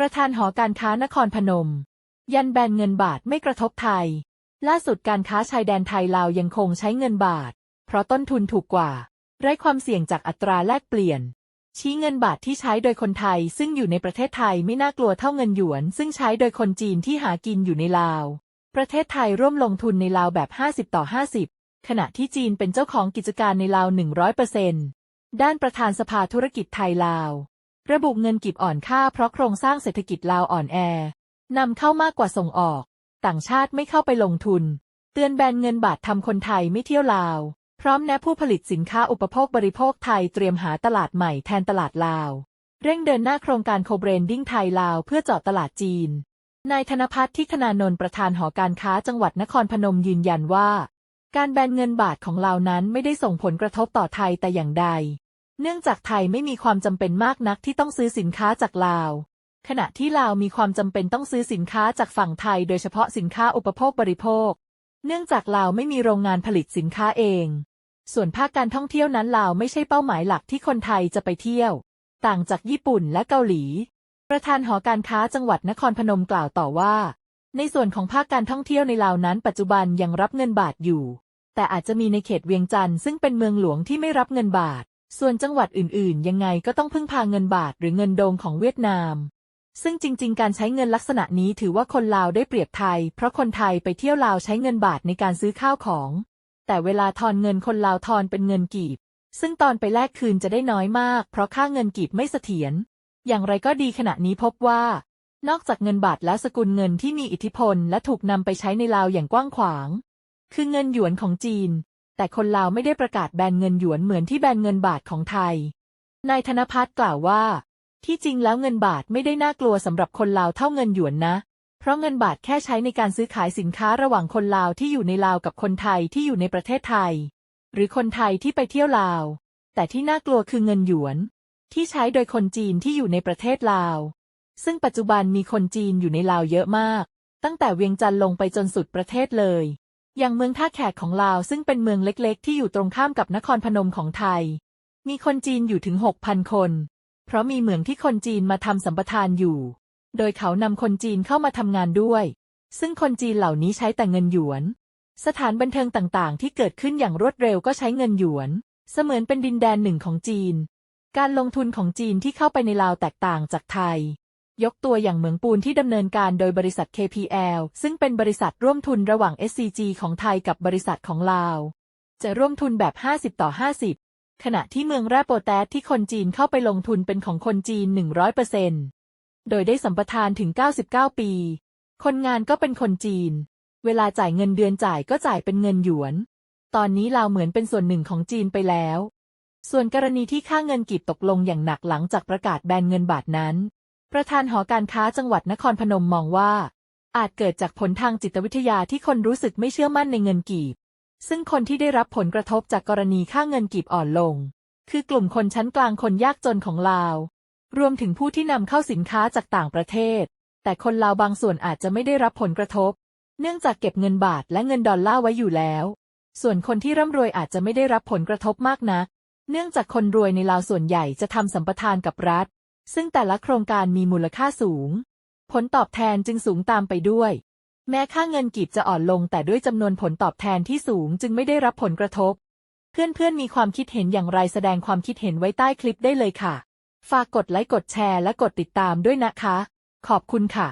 ประธานหอการค้านครพนม ยันแบนเงินบาทไม่กระทบไทย ล่าสุดการค้าชายแดนไทยลาวยังคงใช้เงินบาท เพราะต้นทุนถูกกว่า ไร้ความเสี่ยงจากอัตราแลกเปลี่ยน ชี้เงินบาทที่ใช้โดยคนไทยซึ่งอยู่ในประเทศไทยไม่น่ากลัวเท่าเงินหยวน ซึ่งใช้โดยคนจีนที่หากินอยู่ในลาว ประเทศไทยร่วมลงทุนในลาวแบบ 50 ต่อ 50 ขณะที่จีนเป็นเจ้าของกิจการในลาว100%ด้านประธานสภาธุรกิจไทยลาว ระบุเงินกีบอ่อนค่าเพราะโครงสร้างเศรษฐกิจลาวอ่อนแอนำเข้ามากกว่าส่งออก ต่างชาติไม่เข้าไปลงทุน เตือนแบนเงินบาททำคนไทยไม่เที่ยวลาว พร้อมแนะผู้ผลิตสินค้าอุปโภคบริโภคไทยเตรียมหาตลาดใหม่แทนตลาดลาว เร่งเดินหน้าโครงการโคเบรนดิ้งไทยลาวเพื่อเจาะตลาดจีน นายธนพัฒน์ทิคณานนท์ประธานหอการค้าจังหวัดนครพนมยืนยันว่า การแบนเงินบาทของลาวนั้นไม่ได้ส่งผลกระทบต่อไทยแต่อย่างใด เนื่องจากไทยไม่มีความจำเป็นมากนักที่ต้องซื้อสินค้าจากลาว ขณะที่ลาวมีความจำเป็นต้องซื้อสินค้าจากฝั่งไทย โดยเฉพาะสินค้าอุปโภคบริโภค เนื่องจากลาวไม่มีโรงงานผลิตสินค้าเอง ส่วนภาคการท่องเที่ยวนั้นลาวไม่ใช่เป้าหมายหลักที่คนไทยจะไปเที่ยว ต่างจากญี่ปุ่นและเกาหลี ประธานหอการค้าจังหวัดนครพนมกล่าวต่อว่า ในส่วนของภาคการท่องเที่ยวในลาวนั้น ปัจจุบันยังรับเงินบาทอยู่ แต่อาจจะมีในเขตเวียงจันทร์ซึ่งเป็นเมืองหลวงที่ไม่รับเงินบาท ส่วนจังหวัดอื่นๆ ยังไงก็ต้องพึ่งพาเงินบาทหรือเงินโดงของเวียดนาม ซึ่งจริง ๆ การใช้เงินลักษณะนี้ถือว่าคนลาวได้เปรียบไทย เพราะคนไทยไปเที่ยวลาวใช้เงินบาทในการซื้อข้าวของ แต่เวลาทอนเงินคนลาวทอนเป็นเงินกีบ ซึ่งตอนไปแลกคืนจะได้น้อยมาก เพราะค่าเงินกีบไม่เสถียร อย่างไรก็ดีขณะนี้พบว่า นอกจากเงินบาทแล้วสกุลเงินที่มีอิทธิพลและถูกนำไปใช้ในลาวอย่างกว้างขวาง คือเงินหยวนของจีน แต่คนลาวไม่ได้ประกาศแบนเงินหยวนเหมือนที่แบนเงินบาทของไทย นายธนพัฒน์กล่าวว่า ที่จริงแล้วเงินบาทไม่ได้น่ากลัวสำหรับคนลาวเท่าเงินหยวนนะ เพราะเงินบาทแค่ใช้ในการซื้อขายสินค้าระหว่างคนลาวที่อยู่ในลาวกับคนไทยที่อยู่ในประเทศไทย หรือคนไทยที่ไปเที่ยวลาว แต่ที่น่ากลัวคือเงินหยวน ที่ใช้โดยคนจีนที่อยู่ในประเทศลาว ซึ่งปัจจุบันมีคนจีนอยู่ในลาวเยอะมาก ตั้งแต่เวียงจันทร์ลงไปจนสุดประเทศเลย อย่างเมืองท่าแขกของลาวซึ่งเป็นเมืองเล็กๆ ที่อยู่ตรงข้ามกับนครพนมของไทย มีคนจีนอยู่ถึง6,000คน เพราะมีเหมืองที่คนจีนมาทำสัมปทานอยู่ โดยเขานำคนจีนเข้ามาทำงานด้วย ซึ่งคนจีนเหล่านี้ใช้แต่เงินหยวน สถานบันเทิงต่างๆ ที่เกิดขึ้นอย่างรวดเร็วก็ใช้เงินหยวน เสมือนเป็นดินแดนหนึ่งของจีน การลงทุนของจีนที่เข้าไปในลาวแตกต่างจากไทย ยกตัวอย่างเหมืองปูนที่ดำเนินการโดยบริษัท KPL ซึ่งเป็นบริษัทร่วมทุนระหว่าง SCG ของไทยกับบริษัทของลาว จะร่วมทุนแบบ 50 ต่อ 50 ขณะที่เมืองแร่โปแตสที่คนจีนเข้าไปลงทุนเป็นของคนจีน 100%โดยได้สัมปทานถึง 99 ปี คนงานก็เป็นคนจีน เวลาจ่ายเงินเดือนจ่ายก็จ่ายเป็นเงินหยวน ตอนนี้ลาวเหมือนเป็นส่วนหนึ่งของจีนไปแล้ว ส่วนกรณีที่ค่าเงินกีบตกลงอย่างหนักหลังจากประกาศแบนเงินบาทนั้น ประธานหอการค้าจังหวัดนครพนมมองว่า อาจเกิดจากผลทางจิตวิทยาที่คนรู้สึกไม่เชื่อมั่นในเงินกีบ ซึ่งคนที่ได้รับผลกระทบจากกรณีค่าเงินกีบอ่อนลง คือกลุ่มคนชั้นกลางคนยากจนของลาว รวมถึงผู้ที่นำเข้าสินค้าจากต่างประเทศ แต่คนลาวบางส่วนอาจจะไม่ได้รับผลกระทบ เนื่องจากเก็บเงินบาทและเงินดอลลาร์ไว้อยู่แล้ว ส่วนคนที่ร่ำรวยอาจจะไม่ได้รับผลกระทบมากนัก เนื่องจากคนรวยในลาวส่วนใหญ่จะทำสัมปทานกับรัฐ ซึ่งแต่ละโครงการมีมูลค่าสูง ผลตอบแทนจึงสูงตามไปด้วย แม้ค่าเงินกีบจะอ่อนลงแต่ด้วยจำนวนผลตอบแทนที่สูงจึงไม่ได้รับผลกระทบ เพื่อนๆมีความคิดเห็นอย่างไรแสดงความคิดเห็นไว้ใต้คลิปได้เลยค่ะ ฝากกดไลค์กดแชร์และกดติดตามด้วยนะคะ ขอบคุณค่ะ